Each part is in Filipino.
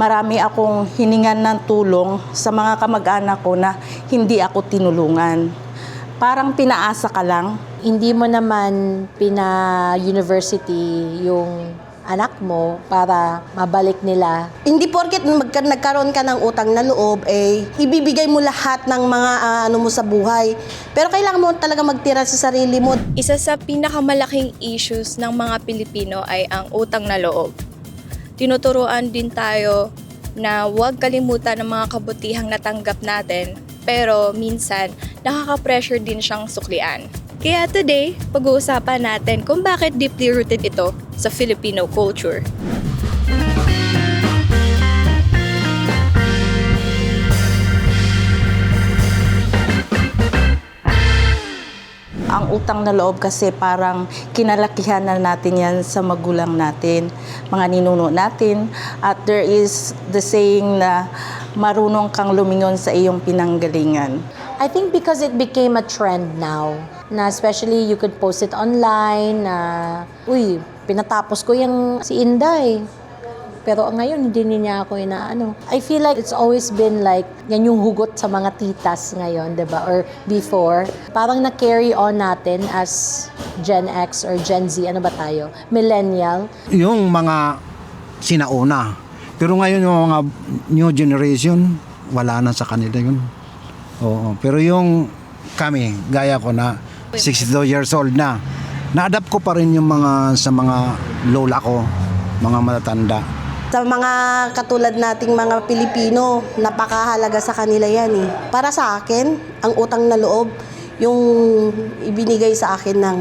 marami akong hiningan ng tulong sa mga kamag-anak ko na hindi ako tinulungan. Parang pinaasa ka lang. Hindi mo naman pina-university yung anak mo para mabalik nila. Hindi porket magka- nagkaroon ka ng utang na loob, eh, ibibigay mo lahat ng mga ah, ano mo sa buhay. Pero kailangan mo talaga magtira sa sarili mo. Isa sa pinakamalaking issues ng mga Pilipino ay ang utang na loob. Tinuturuan din tayo na huwag kalimutan ng mga kabutihang natanggap natin, pero minsan nakaka-pressure din siyang suklian. Kaya today, pag-uusapan natin kung bakit deeply rooted ito sa Filipino culture. Ang utang na loob kasi parang kinalakihan na natin yan sa magulang natin, mga ninuno natin. At there is the saying na marunong kang lumingon sa iyong pinanggalingan. I think because it became a trend now, na especially you could post it online, na, uy, pinatapos ko yung si Inday. Pero ngayon, hindi niya ako inaano. I feel like it's always been like, yan yung hugot sa mga titas ngayon, di ba? Or before. Parang na-carry on natin as Gen X or Gen Z, ano ba tayo? Millennial. yung mga sinauna. Pero ngayon yung mga new generation, wala na sa kanila yun. Oo. Pero yung kami, gaya ko na 62 years old na, na-adapt ko pa rin yung mga sa mga lola ko, mga matatanda. Sa mga katulad nating mga Pilipino, napakahalaga sa kanila yan eh. Para sa akin, ang utang na loob, yung ibinigay sa akin ng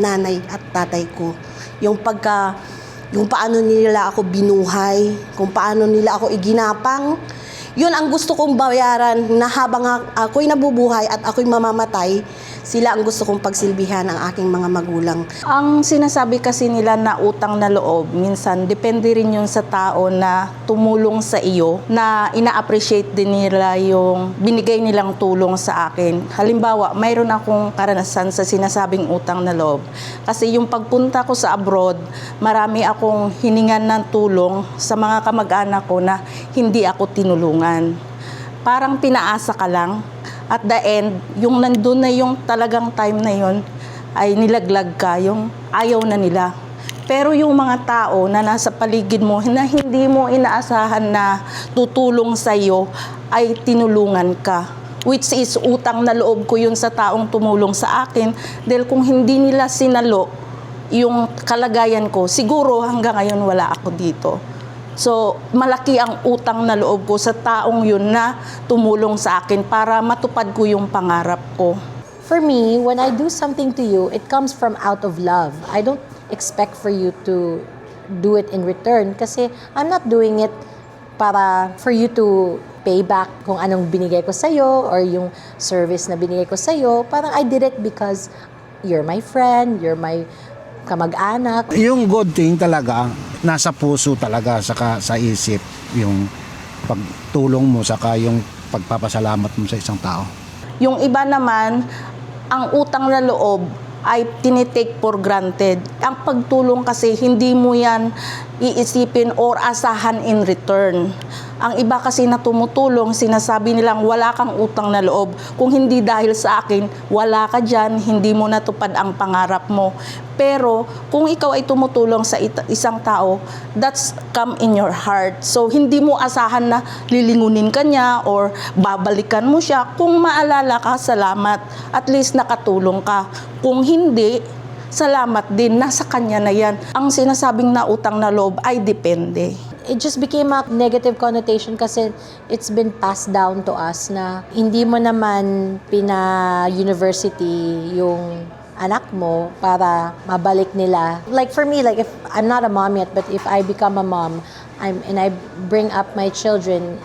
nanay at tatay ko. Yung pagka, yung paano nila ako binuhay, kung paano nila ako iginapang, yun ang gusto kong bayaran na habang ako'y nabubuhay at ako'y mamamatay, sila ang gusto kong pagsilbihan ng aking mga magulang. Ang sinasabi kasi nila na utang na loob, minsan depende rin yun sa tao na tumulong sa iyo, na ina-appreciate din nila yung binigay nilang tulong sa akin. Halimbawa, mayroon akong karanasan sa sinasabing utang na loob. Kasi yung pagpunta ko sa abroad, marami akong hiningan ng tulong sa mga kamag-anak ko na hindi ako tinulungan. Parang pinaasa ka lang. At the end, yung nandun na yung talagang time na yun, ay nilaglag ka, yung ayaw na nila. Pero yung mga tao na nasa paligid mo na hindi mo inaasahan na tutulong sa iyo ay tinulungan ka. Which is utang na loob ko yun sa taong tumulong sa akin. Dahil kung hindi nila sinalo yung kalagayan ko, siguro hanggang ngayon wala ako dito. So, malaki ang utang na loob ko sa taong yun na tumulong sa akin para matupad ko yung pangarap ko. For me, when I do something to you, it comes from out of love. I don't expect for you to do it in return kasi I'm not doing it para for you to pay back kung anong binigay ko sa'yo or yung service na binigay ko sa'yo. Parang I did it because you're my friend, you're my kamag-anak. Yung good thing talaga, nasa puso talaga, saka sa isip, yung pagtulong mo, saka yung pagpapasalamat mo sa isang tao. Yung iba naman, ang utang na loob ay tinitake for granted. Ang pagtulong kasi hindi mo yan iisipin or asahan in return. Ang iba kasi na tumutulong, sinasabi nilang wala kang utang na loob. Kung hindi dahil sa akin, wala ka dyan, hindi mo natupad ang pangarap mo. Pero kung ikaw ay tumutulong sa isang tao, that's come in your heart. So hindi mo asahan na lilingunin ka niya or babalikan mo siya. Kung maalala ka, salamat. At least nakatulong ka. Kung hindi, salamat din. Nasa kanya na yan. Ang sinasabing na utang na loob ay depende. it just became a negative connotation kasi it's been passed down to us na hindi mo naman pina-university yung anak mo para mabalik nila. Like for me, like if I'm not a mom yet, but if I become a mom I'm, and I bring up my children,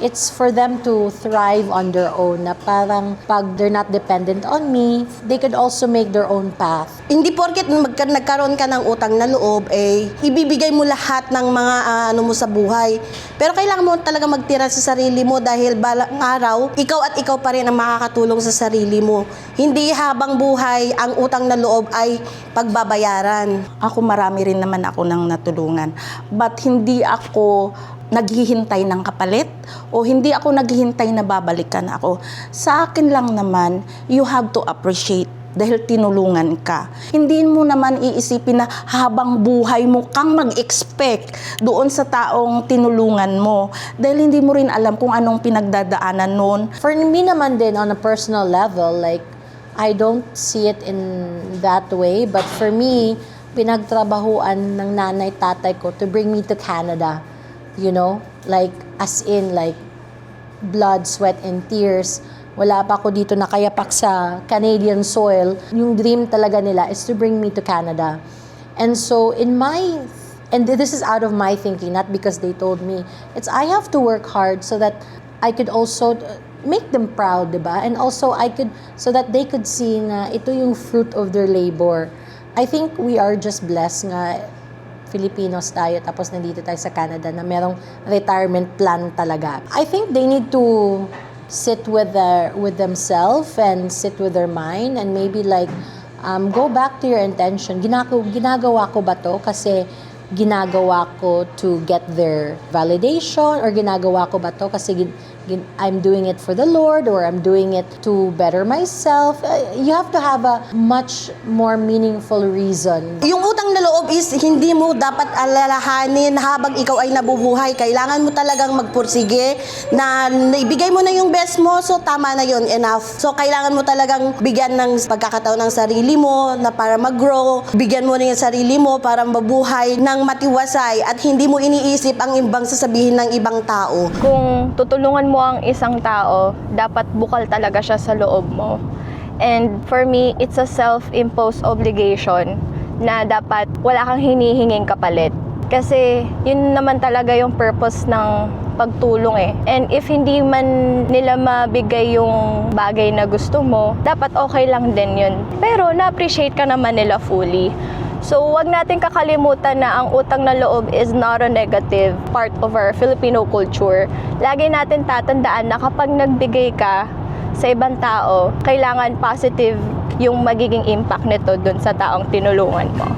it's for them to thrive on their own na parang pag they're not dependent on me, they could also make their own path. Hindi porket magka- nagkaroon ka ng utang na loob, eh, ibibigay mo lahat ng mga ah, ano mo sa buhay. Pero kailangan mo talaga magtira sa sarili mo dahil balang araw, ikaw at ikaw pa rin ang makakatulong sa sarili mo. Hindi habang buhay ang utang na loob ay pagbabayaran. Ako marami rin naman ako nang natulungan. But hindi ako naghihintay ng kapalit o hindi ako naghihintay na babalikan ako. Sa akin lang naman, you have to appreciate dahil tinulungan ka. Hindi mo naman iisipin na habang buhay mo kang mag-expect doon sa taong tinulungan mo dahil hindi mo rin alam kung anong pinagdadaanan noon. For me naman din on a personal level, like I don't see it in that way, but for me, pinagtrabahuan ng nanay tatay ko to bring me to Canada. You know, like as in like blood, sweat, and tears. Wala pa ako dito nakayapak sa Canadian soil. Yung dream talaga nila is to bring me to Canada. And so in my and this is out of my thinking, not because they told me. It's I have to work hard so that I could also uh, make them proud, 'di ba? And also I could so that they could see na ito yung fruit of their labor. I think we are just blessed nga Filipinos tayo tapos nandito tayo sa Canada na merong retirement plan talaga. I think they need to sit with their with themselves and sit with their mind and maybe like um, go back to your intention. Ginagawa, ginagawa ko ba to kasi ginagawa ko to get their validation or ginagawa ko ba to kasi I'm doing it for the Lord or I'm doing it to better myself. Uh, you have to have a much more meaningful reason Yung utang na loob is hindi mo dapat alalahanin habang ikaw ay nabubuhay. Kailangan mo talagang magpursige na naibigay mo na yung best mo, so tama na yon enough. So kailangan mo talagang bigyan ng pagkakataon ng sarili mo na para mag-grow, bigyan mo rin yung sarili mo para mabuhay ng matiwasay at hindi mo iniisip ang ibang sasabihin ng ibang tao. Kung tutulungan mo ang isang tao, dapat bukal talaga siya sa loob mo. And for me, it's a self-imposed obligation na dapat wala kang hinihinging kapalit. Kasi yun naman talaga yung purpose ng pagtulong eh. And if hindi man nila mabigay yung bagay na gusto mo, dapat okay lang din yun. Pero na-appreciate ka naman nila fully. So, wag natin kakalimutan na ang utang na loob is not a negative part of our Filipino culture. Lagi natin tatandaan na kapag nagbigay ka sa ibang tao, kailangan positive yung magiging impact nito dun sa taong tinulungan mo.